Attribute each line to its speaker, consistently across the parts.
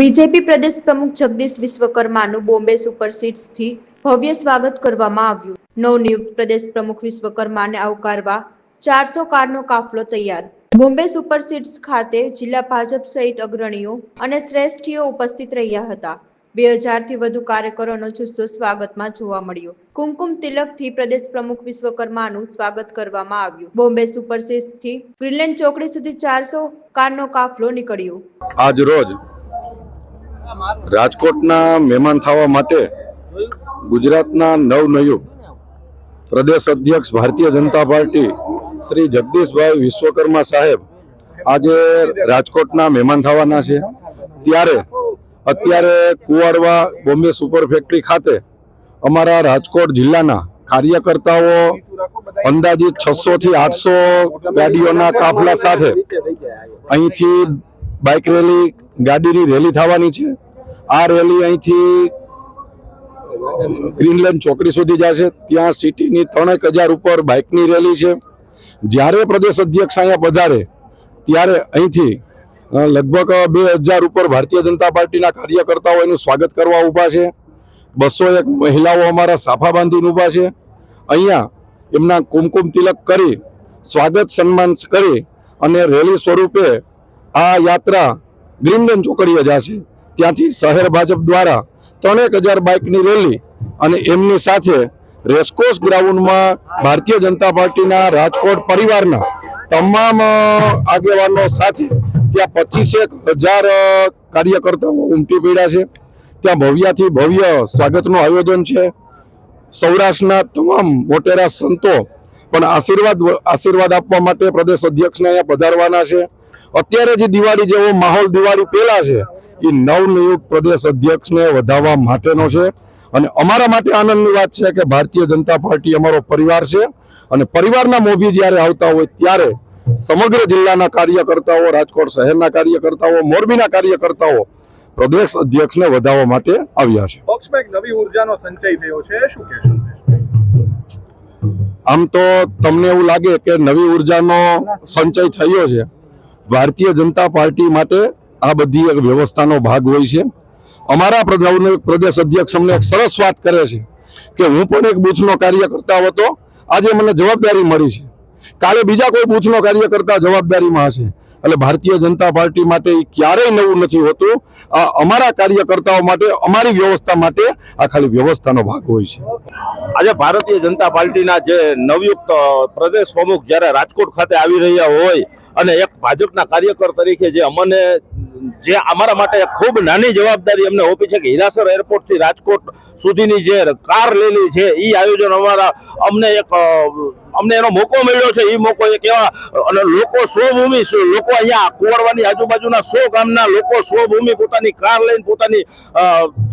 Speaker 1: BJP પ્રદેશ પ્રમુખ જગદીશ વિશ્વકર્માનું બોમ્બે સુપરસીડ્સથી ભવ્ય સ્વાગત કરવામાં આવ્યું. નવનિયુક્ત પ્રદેશ પ્રમુખ વિશ્વકર્માને આવકારવા ચારસો કારનો કાફલો તૈયાર. બોમ્બે સુપરસીડ્સ ખાતે જિલ્લા ભાજપ સહિત અગ્રણીઓ અને શ્રેષ્ઠીઓ ઉપસ્થિત રહ્યા હતા. બે હજારથી વધુ કાર્યકરોનો જુસ્સો સ્વાગતમાં જોવા મળ્યો. કુમકુમ તિલકથી પ્રદેશ પ્રમુખ વિશ્વકર્માનું સ્વાગત કરવામાં આવ્યું. બોમ્બે સુપરસીડ્સથી ગ્રીનલેન્ડ ચોકડી સુધી ચારસો કારનો કાફલો નીકળ્યો.
Speaker 2: આજ રોજ રાજકોટના મહેમાન થવા માટે ગુજરાતના નવનિયુક્ત પ્રદેશ અધ્યક્ષ ભારતીય જનતા પાર્ટી શ્રી જગદીશભાઈ વિશ્વકર્મા સાહેબ આજે રાજકોટના મહેમાન થવાના છે. ત્યારે અત્યારે કુવાડવા બોમ્બે સુપર ફેક્ટરી ખાતે અમારા રાજકોટ જિલ્લાના કાર્યકર્તાઓ અંદાજિત છસો થી આઠસો ગાડીઓના કાફલા સાથે અહીંથી બાઇક રેલી ગાડીની રેલી થવાની છે. આ રેલી અહીંથી ગ્રીનલેન્ડ ચોકડી સુધી જશે. ત્યાં સિટીની ત્રણેક હજાર ઉપર બાઇકની રેલી છે. જ્યારે પ્રદેશ અધ્યક્ષ અહીંયા પધારે, ત્યારે અહીંથી લગભગ બે હજાર ઉપર ભારતીય જનતા પાર્ટીના કાર્યકર્તાઓ એનું સ્વાગત કરવા ઊભા છે. બસો એક મહિલાઓ અમારા સાફા બાંધીને ઊભા છે. અહીંયા એમના કુમકુમ તિલક કરી, સ્વાગત સન્માન કરી અને રેલી સ્વરૂપે આ યાત્રા ગ્રીનલેન્ડ ચોકડીએ જશે. ત્યાંથી શહેર ભાજપ દ્વારા ત્રણેક હજાર બાઇકની રેલી અને એમની સાથે રેસકોર્સ ગ્રાઉન્ડમાં ભારતીય જનતા પાર્ટીના રાજકોટ પરિવારના તમામ આગેવાનો સાથે ત્યાં પચીસેક હજાર કાર્યકર્તાઓ ઉમટી પડ્યા છે. ત્યાં ભવ્યાથી ભવ્ય સ્વાગતનું આયોજન છે. સૌરાષ્ટ્રના તમામ મોટેરા સંતો પણ આશીર્વાદ આશીર્વાદ આપવા માટે પ્રદેશ અધ્યક્ષને અહીંયા પધારવાના છે. અત્યારે જે દિવાળી જેવો માહોલ દિવાળી પહેલાં છે એ નવનિયુક્ત પ્રદેશ અધ્યક્ષને વધાવવા માટેનો છે. અને અમારા માટે આનંદની વાત છે કે ભારતીય જનતા પાર્ટી અમારો પરિવાર છે. અને પરિવારના મોભી જ્યારે આવતા હોય ત્યારે સમગ્ર જિલ્લાના કાર્યકર્તાઓ રાજકોટ શહેરના કાર્યકર્તાઓ મોરબીના કાર્યકર્તાઓ પ્રદેશ અધ્યક્ષને વધાવવા માટે આવ્યા છે.
Speaker 3: પક્ષમાં એક નવી ઉર્જાનો સંચય થયો છે. શું કહેશો?
Speaker 2: આમ તો તમને એવું લાગે કે નવી ઉર્જાનો સંચય થયો છે. ભારતીય જનતા પાર્ટી માટે આ બધી એક વ્યવસ્થાનો ભાગ હોય છે. અમારા પ્રદેશ અધ્યક્ષ અમને એક સરસ વાત કરે છે કે હું પણ એક બૂથનો કાર્યકર્તા હતો આજે મને જવાબદારી મળી છે. કાલે બીજા કોઈ બૂથનો કાર્યકર્તા જવાબદારીમાં હશે. એટલે ભારતીય જનતા પાર્ટી માટે ક્યારેય નવું નથી હોતું. આ અમારા કાર્યકર્તાઓ માટે, અમારી વ્યવસ્થા માટે આ ખાલી વ્યવસ્થાનો ભાગ હોય છે.
Speaker 4: આજે ભારતીય જનતા પાર્ટીના જે નવયુક્ત પ્રદેશ પ્રમુખ જ્યારે રાજકોટ ખાતે આવી રહ્યા હોય અને એક ભાજપના કાર્યકર તરીકે જે અમને જે અમારા માટે ખૂબ નાની જવાબદારી અમને ઓપી છે કે હિરાસર એરપોર્ટથી રાજકોટ સુધીની જે કાર લેલી છે એ આયોજન અમારા અમને એક અમને એનો મોકો મળ્યો છે. એ મોકો એક એવા, અને લોકો સ્વભૂમિ, લોકો અહીંયા કુંવરવાની આજુબાજુના સો ગામના લોકો સ્વભૂમિ પોતાની કાર લઈને પોતાની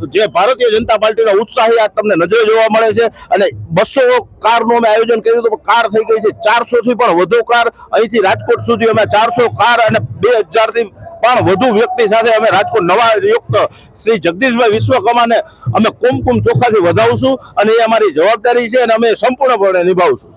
Speaker 4: જે ભારતીય જનતા પાર્ટીનો ઉત્સાહી આ તમને નજરે જોવા મળે છે. અને બસો કારનું અમે આયોજન કર્યું હતું કાર થઈ ગઈ છે ચારસોથી પણ વધુ કાર. અહીંથી રાજકોટ સુધી અમે ચારસો કાર અને બે હજારથી પણ વધુ વ્યક્તિ સાથે અમે રાજકોટ નવા યુક્ત શ્રી જગદીશભાઈ વિશ્વકર્માને અમે કુમકુમ ચોખાથી વધાવશું અને એ અમારી જવાબદારી છે અને અમે સંપૂર્ણપણે નિભાવશું